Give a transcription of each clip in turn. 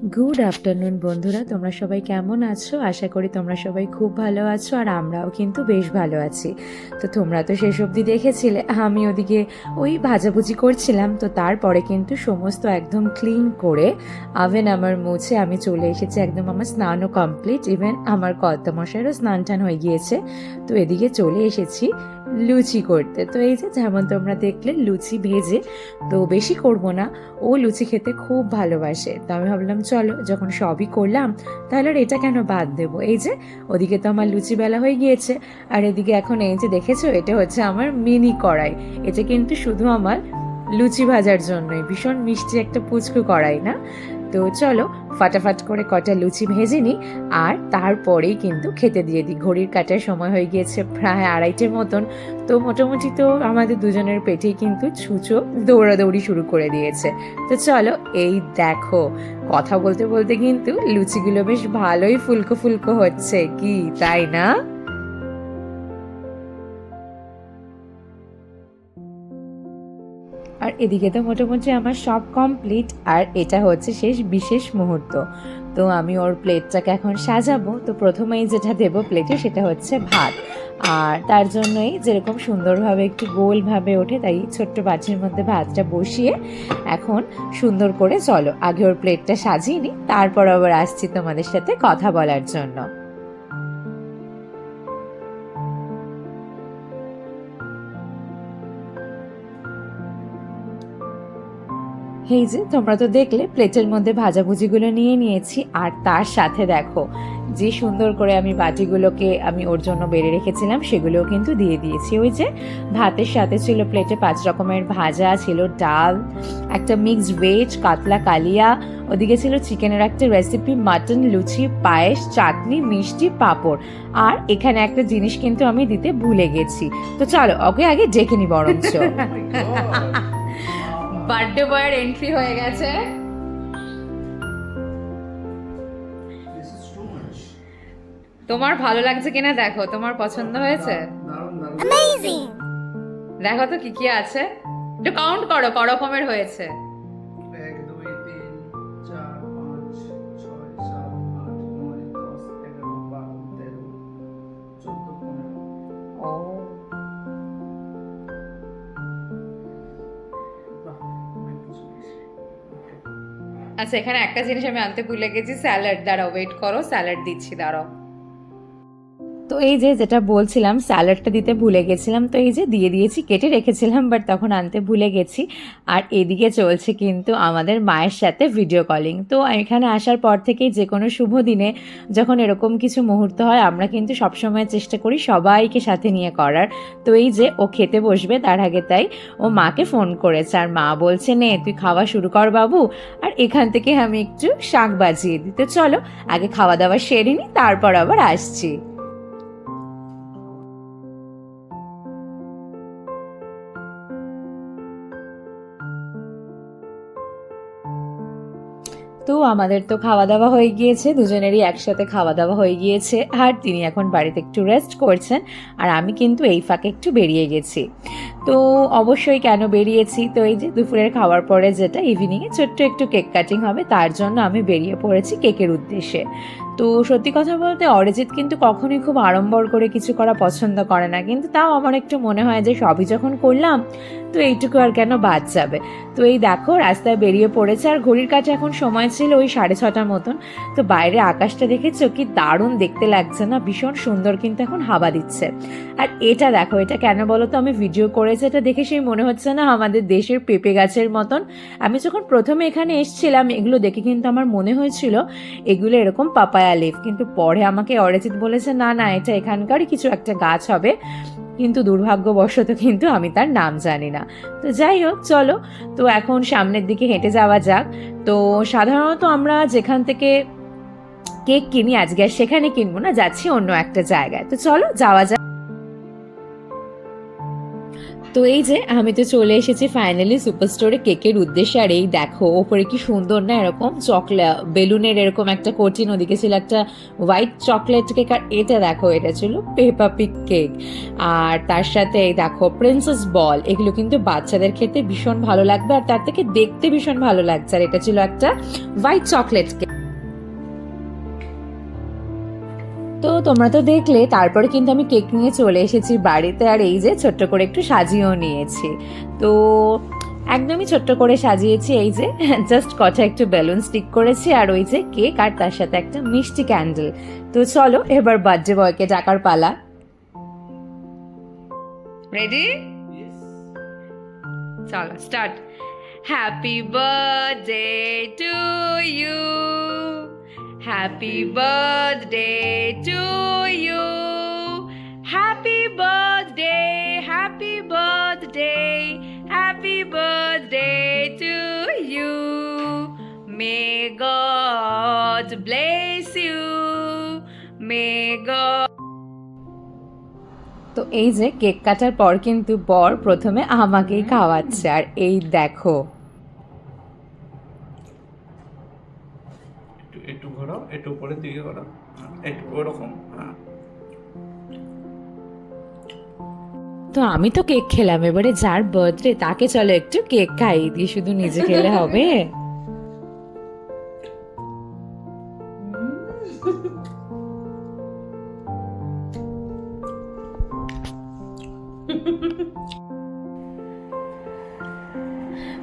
Good afternoon বন্ধুরা। তোমরা সবাই কেমন আছো? আশা করি তোমরা সবাই খুব ভালো আছো আর আমরাও কিন্তু বেশ ভালো আছি। তো তোমরা তো শেষ অবধি দেখেছিলে, আমি ওদিকে ওই ভাজাভুজি করছিলাম। তো তারপরে কিন্তু সমস্ত একদম ক্লিন করে আভেন আমার মুছে আমি চলে এসেছি একদম আমার স্নানও কমপ্লিট ইভেন আমার কর্তামশাইয়েরও স্নান টান হয়ে গিয়েছে। তো এদিকে চলে এসেছি। লুচি করতে। তো এই যে যেমন তোমরা দেখলে লুচি ভেজে, তো বেশি করব না। ও লুচি খেতে খুব ভালোবাসে। তো আমি ভাবলাম, চলো, যখন সবই করলাম, তাহলে আর এটা কেন বাদ দেবো? এই যে, ওদিকে তো আমার লুচি বেলা হয়ে গিয়েছে। আর এদিকে এখন এই যে দেখেছ, এটা হচ্ছে আমার মিনি কড়াই। এটা কিন্তু শুধু আমার লুচি ভাজার জন্যই। ভীষণ মিষ্টি একটা পুচকু কড়াই, না? তো চলো, ফাটাফাট করে কটা লুচি ভেজে নিই, আর তারপরেই কিন্তু খেতে দিয়ে দিই। ঘড়ির কাটার সময় হয়ে গিয়েছে প্রায় আড়াইটের মতন। তো মোটামুটি তো আমাদের দুজনের পেটেই কিন্তু ছুঁচো দৌড়াদৌড়ি শুরু করে দিয়েছে। তো চলো, এই দেখো, কথা বলতে বলতে কিন্তু লুচিগুলো বেশ ভালোই ফুলকো ফুলকো হচ্ছে। কি, তাই না? এদিকে তো মোটামুটি আমার সব কমপ্লিট আর এটা হচ্ছে শেষ বিশেষ মুহূর্ত। তো আমি ওর প্লেটটাকে এখন সাজাবো। তো প্রথমেই যেটা দেবো প্লেটে সেটা হচ্ছে ভাত। আর তার জন্যই যেরকম সুন্দরভাবে একটু গোলভাবে ওঠে, তাই ছোট্ট বাটির মধ্যে ভাতটা বসিয়ে এখন সুন্দর করে চলো। আগে ওর প্লেটটা সাজিয়ে নিই, তারপর আবার আসছি তোমাদের সাথে কথা বলার জন্য। এই যে, তোমরা তো দেখলে, প্লেটের মধ্যে ভাজাভুজিগুলো নিয়ে নিয়েছি। আর তার সাথে দেখো, যে সুন্দর করে আমি বাটিগুলোকে আমি ওর জন্য বেড়ে রেখেছিলাম, সেগুলোও কিন্তু দিয়ে দিয়েছি। ওই যে, ভাতের সাথে ছিল প্লেটে পাঁচ রকমের ভাজা, ছিল ডাল, একটা মিক্সড ভেজ কাতলা, কালিয়া। ওদিকে ছিল চিকেনের একটা রেসিপি মাটন লুচি, পায়েস, চাটনি, মিষ্টি, পাঁপড়। আর এখানে একটা জিনিস কিন্তু আমি দিতে ভুলে গেছি। তো চলো, ওকে আগে ডেকে নি বরঞ্চ। বার্থডে বয়ের এন্ট্রি হয়ে গেছে. তোমার ভালো লাগছে কিনা দেখো তোমার পছন্দ হয়েছে? দেখো তো কি কি আছে। একটু কাউন্ট করো ক রকমের হয়েছে। আচ্ছা এখানে একটা জিনিস আমি আনতে ভুলে গেছি, স্যালাড, দাঁড়াও ওয়েট করো, স্যালাড দিচ্ছি, দাঁড়াও। তো এই যে যেটা বলছিলাম স্যালাডটা দিতে ভুলে গেছিলাম, তো এই যে দিয়ে দিয়েছি, কেটে রেখেছিলাম বাট তখন আনতে ভুলে গেছি। আর এদিকে চলছে কিন্তু আমাদের মায়ের সাথে ভিডিও কলিং তো এখানে আসার পর থেকেই যে কোনো শুভ দিনে যখন এরকম কিছু মুহূর্ত হয়, আমরা কিন্তু সবসময় চেষ্টা করি সবাইকে সাথে নিয়ে করার। তো এই যে ও খেতে বসবে, তার আগে তাই ও মাকে ফোন করেছে। আর মা বলছে, নে, তুই খাওয়া শুরু কর বাবু। আর এখান থেকে আমি একটু শাক বাজিয়ে দিতে চলো, আগে খাওয়া দাওয়া সেরে নিই, তারপর আবার আসছি। তো আমাদের তো খাওয়া দাওয়া হয়ে গিয়েছে, দুজনেরই একসাথে খাওয়া দাওয়া হয়ে গিয়েছে, আর তিনি এখন বাড়িতে একটু রেস্ট করছেন, আর আমি কিন্তু এই ফাঁকে একটু বেরিয়ে গেছি। তো অবশ্যই কেন বেরিয়েছি? তো এই যে দুপুরের খাওয়ার পরে যেটা ইভিনিংয়ে ছোট্ট একটু কেক কাটিং হবে, তার জন্য আমি বেরিয়ে পড়েছি কেকের উদ্দেশ্যে। তো সত্যি কথা বলতে অরিজিৎ কিন্তু কখনোই খুব আড়ম্বর করে কিছু করা পছন্দ করে না। কিন্তু তাও আমার একটু মনে হয় যে সবই যখন করলাম, তো এইটুকু আর কেন বাদ যাবে? তো এই দেখো, রাস্তায় বেরিয়ে পড়েছে আর ঘড়ির কাছে এখন সময় ছিল ওই সাড়ে ছটার মতন। তো বাইরে আকাশটা দেখেছ? কি দারুণ দেখতে লাগছে না? ভীষণ সুন্দর কিন্তু এখন হাওয়া দিচ্ছে। আর এটা দেখো, এটা কেন বলো তো আমি ভিডিও করেছি, এটা দেখে সেই মনে হচ্ছে না আমাদের দেশের পেঁপে গাছের মতন। আমি যখন প্রথমে এখানে এসেছিলাম, এগুলো দেখে কিন্তু আমার মনে হয়েছিল, এগুলো এরকম পাপায়া লিফ কিন্তু পরে আমাকে অরিজিৎ বলেছে, না না, এটা এখানকারই কিছু একটা গাছ হবে। কিন্তু দুর্ভাগ্যবশত কিন্তু আমি তার নাম জানি না। তো যাই হোক, চলো। তো এখন সামনের দিকে হেঁটে যাওয়া যাক। তো সাধারণত আমরা যেখান থেকে কেক কিনি, আজকে সেখানে কিনবো না, যাচ্ছি অন্য একটা জায়গায়। তো চলো, যাওয়া যাক। তো এই যে, আমি তো চলে এসেছি ফাইনালি সুপার স্টোরে কেকের উদ্দেশ্যে। আর এই দেখো, ওপরে কি সুন্দর না এরকম চকলেট বেলুনের এরকম একটা কোচিন ওদিকে ছিল একটা হোয়াইট চকলেট কেক আর এটা দেখো, এটা ছিল পেপা পিক কেক আর তার সাথে এই দেখো প্রিন্সেস বল এগুলো কিন্তু বাচ্চাদের খেতে ভীষণ ভালো লাগবে, আর তার থেকে দেখতে ভীষণ ভালো লাগছে। আর এটা ছিল একটা হোয়াইট চকলেট কেক তোমরা তো দেখলে, তারপরে কিন্তু আমি কেক নিয়ে চলে এসেছি বাড়িতে আর এই যে ছোট্ট করে একটু সাজিয়েও নিয়েছি। তো একদমই ছোট্ট করে সাজিয়েছি, এই যে জাস্ট কটা একটু বেলুন স্টিক করেছি আর ওই যে কেক আর তার সাথে একটা মিষ্টি ক্যান্ডেল তো চলো এবার বার্থডে বয়কে ডাকার পালা। রেডি চলো start happy birthday to you happy birthday to you happy birthday happy birthday happy birthday to you may God bless you may God তো এই যে কেক কাটার পর কিন্তু বর প্রথমে আমাকেই খাওয়াচ্ছে। আর এই দেখো। একটু উপরের দিকে হ্যাঁ, একটু ওরকম হ্যাঁ। তো আমি তো কেক খেলাম এবারে যার বার্থডে তাকে চলো একটু কেক খাইয়ে দিই শুধু নিজে খেলে হবে।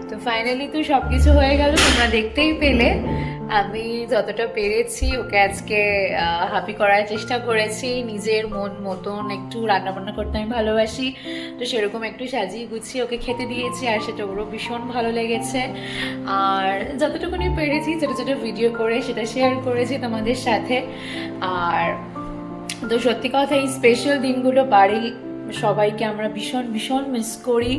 তো ফাইনালি তো সব কিছু হয়ে গেল তোমরা দেখতেই পেলে। আমি যতটা পেরেছি ওকে আজকে হ্যাপি করার চেষ্টা করেছি। নিজের মন মতন একটু রান্নাবান্না করতে আমি ভালোবাসি। তো সেরকম একটু সাজিয়ে গুছিয়ে ওকে খেতে দিয়েছি আর সেটা ওরও ভীষণ ভালো লেগেছে। আর যতটুকুনি পেরেছি, ছোটো ছোটো ভিডিও করে সেটা শেয়ার করেছি তোমাদের সাথে। আর তো সত্যি কথা, এই স্পেশাল দিনগুলো বাড়ি সবাইকে আমরা ভীষণ ভীষণ মিস করি।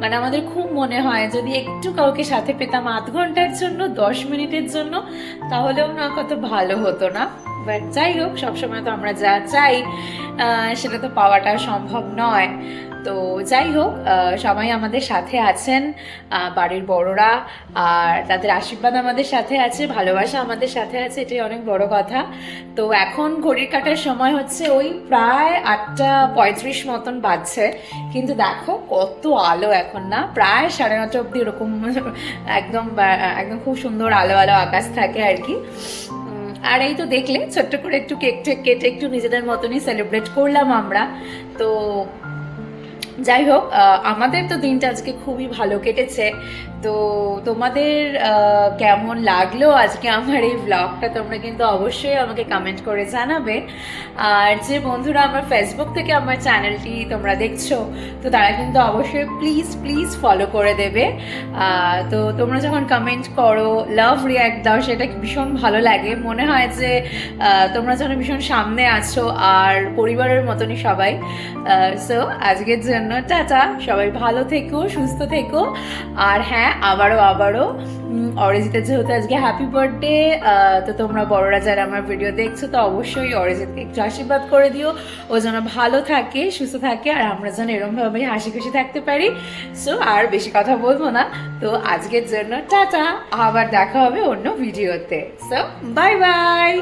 মানে আমাদের খুব মনে হয়, যদি একটু কাউকে সাথে পেতাম আধ ঘণ্টার জন্য, দশ মিনিটের জন্য, তাহলেও না কত ভালো হতো না। বাট যাই হোক, সবসময় তো আমরা যা চাই সেটা তো পাওয়াটা সম্ভব নয়। তো যাই হোক সবাই আমাদের সাথে আছেন বাড়ির বড়রা, আর তাদের আশীর্বাদ আমাদের সাথে আছে, ভালোবাসা আমাদের সাথে আছে, এটাই অনেক বড় কথা। তো এখন ঘড়ির কাটার সময় হচ্ছে ওই প্রায় আটটা পঁয়ত্রিশ মতন বাজছে, কিন্তু দেখো কত আলো এখন না, প্রায় সাড়ে নটা অব্দি এরকম একদম একদম খুব সুন্দর আলো আলো আকাশ থাকে আর কি। আর এই তো দেখলে, ছোট্ট করে একটু কেক টেক কেটে একটু নিজেদের মতনই সেলিব্রেট করলাম আমরা। তো যাই হোক আমাদের তো দিনটা আজকে খুবই ভালো কেটেছে। তো তোমাদের কেমন লাগল আজকে আমার এই ব্লগটা তোমরা কিন্তু অবশ্যই আমাকে কমেন্ট করে জানাবে। আর যে বন্ধুরা আমার ফেসবুক থেকে আমার চ্যানেলটি তোমরা দেখছ, তো তারা কিন্তু অবশ্যই প্লিজ প্লিজ ফলো করে দেবে। তো তোমরা যখন কমেন্ট করো লাভ রিয়াক্ট দাও, সেটা ভীষণ ভালো লাগে। মনে হয় যে তোমরা যেন ভীষণ সামনে আছো আর পরিবারের মতনই সবাই। সো আজকের জন্য টাটা। সবাই ভালো থেকো, সুস্থ থেকো। আর হ্যাঁ আবারও আবারও। অরিজিতের যেহেতু আজকে হ্যাপি বার্থডে তো তোমরা বড়রা যারা আমার ভিডিও দেখছ, তো অবশ্যই অরিজিৎকে একটু আশীর্বাদ করে দিও। ও যেন ভালো থাকে, সুস্থ থাকে, আর আমরা যেন এরমভাবে হাসি খুশি থাকতে পারি। সো আর বেশি কথা বলব না। তো আজকের জন্য টাটা। আবার দেখা হবে অন্য ভিডিওতে সো বাই বাই